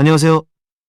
안녕하세요.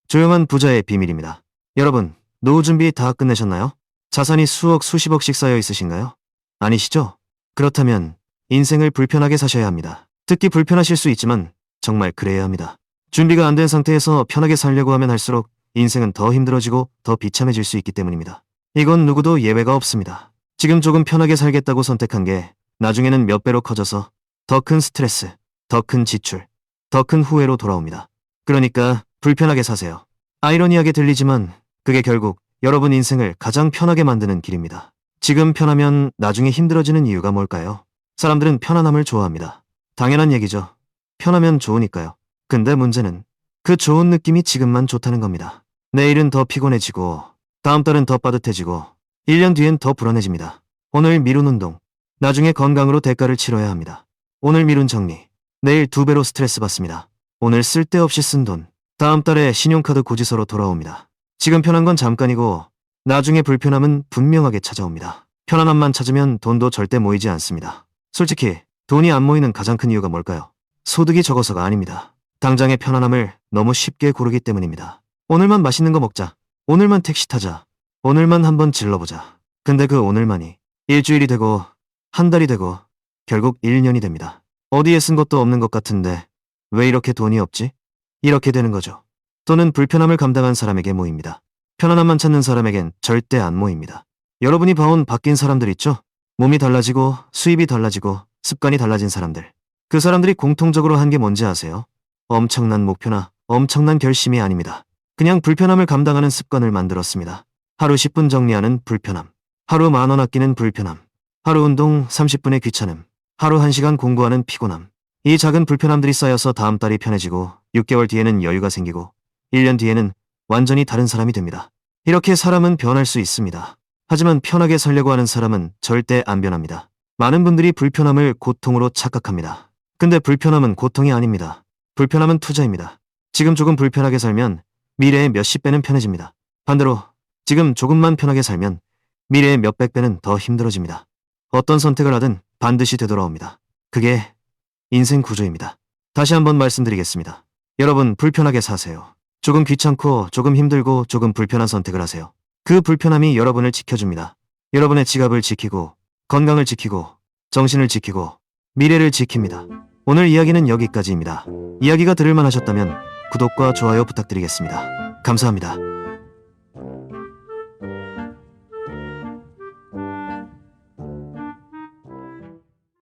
조용한 부자의 비밀입니다. 여러분, 노후 준비 다 끝내셨나요? 자산이 수억, 수십억씩 쌓여 있으신가요? 아니시죠? 그렇다면 인생을 불편하게 사셔야 합니다. 특히 불편하실 수 있지만 정말 그래야 합니다. 준비가 안 된 상태에서 편하게 살려고 하면 할수록 인생은 더 힘들어지고 더 비참해질 수 있기 때문입니다. 이건 누구도 예외가 없습니다. 지금 조금 편하게 살겠다고 선택한 게 나중에는 몇 배로 커져서 더 큰 스트레스, 더 큰 지출, 더 큰 후회로 돌아옵니다. 그러니까 불편하게 사세요. 아이러니하게 들리지만 그게 결국 여러분 인생을 가장 편하게 만드는 길입니다. 지금 편하면 나중에 힘들어지는 이유가 뭘까요? 사람들은 편안함을 좋아합니다. 당연한 얘기죠. 편하면 좋으니까요. 근데 문제는 그 좋은 느낌이 지금만 좋다는 겁니다. 내일은 더 피곤해지고 다음 달은 더 빠듯해지고 1년 뒤엔 더 불안해집니다. 오늘 미룬 운동, 나중에 건강으로 대가를 치러야 합니다. 오늘 미룬 정리, 내일 두 배로 스트레스 받습니다. 오늘 쓸데없이 쓴 돈, 다음 달에 신용카드 고지서로 돌아옵니다. 지금 편한 건 잠깐이고 나중에 불편함은 분명하게 찾아옵니다. 편안함만 찾으면 돈도 절대 모이지 않습니다. 솔직히 돈이 안 모이는 가장 큰 이유가 뭘까요? 소득이 적어서가 아닙니다. 당장의 편안함을 너무 쉽게 고르기 때문입니다. 오늘만 맛있는 거 먹자. 오늘만 택시 타자. 오늘만 한번 질러보자. 근데 그 오늘만이 일주일이 되고 한 달이 되고 결국 1년이 됩니다. 어디에 쓴 것도 없는 것 같은데 왜 이렇게 돈이 없지? 이렇게 되는 거죠. 돈은 불편함을 감당한 사람에게 모입니다. 편안함만 찾는 사람에겐 절대 안 모입니다. 여러분이 봐온 바뀐 사람들 있죠? 몸이 달라지고 수입이 달라지고 습관이 달라진 사람들. 그 사람들이 공통적으로 한 게 뭔지 아세요? 엄청난 목표나 엄청난 결심이 아닙니다. 그냥 불편함을 감당하는 습관을 만들었습니다. 하루 10분 정리하는 불편함. 하루 만 원 아끼는 불편함. 하루 운동 30분의 귀찮음. 하루 1시간 공부하는 피곤함. 이 작은 불편함들이 쌓여서 다음 달이 편해지고 6개월 뒤에는 여유가 생기고 1년 뒤에는 완전히 다른 사람이 됩니다. 이렇게 사람은 변할 수 있습니다. 하지만 편하게 살려고 하는 사람은 절대 안 변합니다. 많은 분들이 불편함을 고통으로 착각합니다. 근데 불편함은 고통이 아닙니다. 불편함은 투자입니다. 지금 조금 불편하게 살면 미래에 몇십 배는 편해집니다. 반대로 지금 조금만 편하게 살면 미래에 몇백 배는 더 힘들어집니다. 어떤 선택을 하든 반드시 되돌아옵니다. 그게 인생 구조입니다. 다시 한번 말씀드리겠습니다. 여러분 불편하게 사세요. 조금 귀찮고 조금 힘들고 조금 불편한 선택을 하세요. 그 불편함이 여러분을 지켜줍니다. 여러분의 지갑을 지키고 건강을 지키고 정신을 지키고 미래를 지킵니다. 오늘 이야기는 여기까지입니다. 이야기가 들을만 하셨다면 구독과 좋아요 부탁드리겠습니다. 감사합니다.